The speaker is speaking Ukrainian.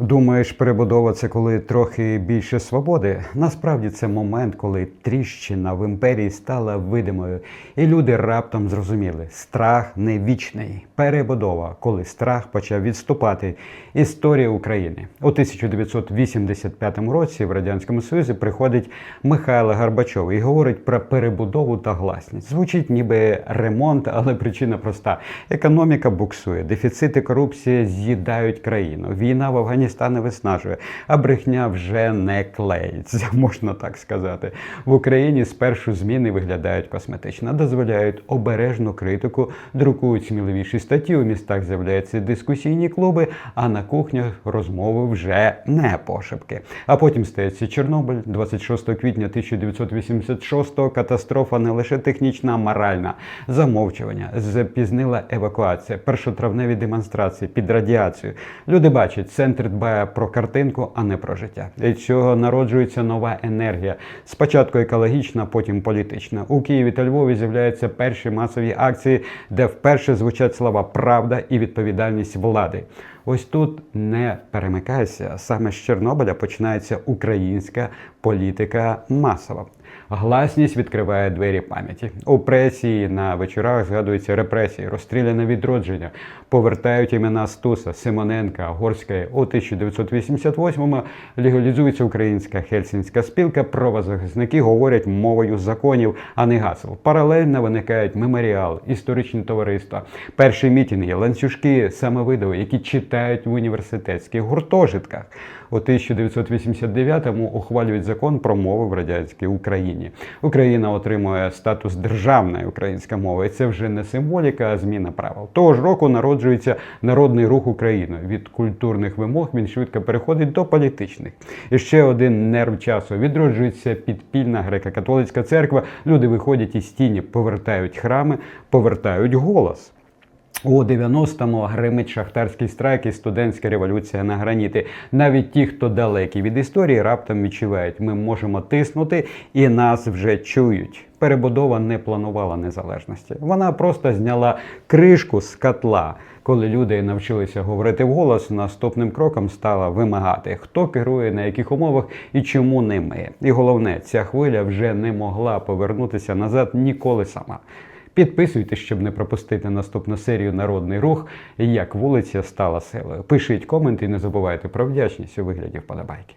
Думаєш, перебудова це коли трохи більше свободи? Насправді це момент, коли тріщина в імперії стала видимою, і люди раптом зрозуміли, страх не вічний. Перебудова, коли страх почав відступати. Історія України у 1985 році в радянському Союзі приходить Михайло Горбачов і говорить про перебудову та гласність. Звучить ніби ремонт, але причина проста: економіка буксує, дефіцити, корупція з'їдають країну. Війна в Афганістані виснажує, а брехня вже не клеїться, можна так сказати. В Україні спершу зміни виглядають косметично, дозволяють обережну критику, друкують сміливіші статті. У містах з'являються дискусійні клуби, а на кухнях розмови вже не пошепки. А потім стається Чорнобиль, 26 квітня 1986-го катастрофа не лише технічна, а моральна. Замовчування, запізнила евакуація, першотравневі демонстрації під радіацію. Люди бачать, центр дбає про картинку, а не про життя. Від цього народжується нова енергія. Спочатку екологічна, потім політична. У Києві та Львові з'являються перші масові акції, де вперше звучать слова правда і відповідальність влади. Ось тут не перемикайся. Саме з Чорнобиля починається українська політика масова. Гласність відкриває двері пам'яті. У пресі на вечорах згадуються репресії, розстріляне відродження, повертають імена Стуса, Симоненка, Горської. У 1988-му легалізується українська хельсінська спілка. Правозахисники говорять мовою законів, а не гасел. Паралельно виникають меморіал, історичні товариства, перші мітинги, ланцюжки, самовидови, які читають в університетських гуртожитках. У 1989-му ухвалюють закон про мови в радянській Україні. Україна отримує статус державної української мови. Це вже не символіка, а зміна правил. Того ж року народжується народний рух України. Від культурних вимог він швидко переходить до політичних. І ще один нерв часу відроджується підпільна греко-католицька церква. Люди виходять із тіні, повертають храми, повертають голос. У 90-му гримить шахтарський страйк і студентська революція на граніти. Навіть ті, хто далекі від історії, раптом відчувають, ми можемо тиснути і нас вже чують. Перебудова не планувала незалежності. Вона просто зняла кришку з котла. Коли люди навчилися говорити вголос, наступним кроком стала вимагати, хто керує на яких умовах і чому не ми. І головне, ця хвиля вже не могла повернутися назад ніколи сама. Підписуйтесь, щоб не пропустити наступну серію Народний рух як вулиця стала силою. Пишіть коменти і не забувайте про вдячність у вигляді вподобайки.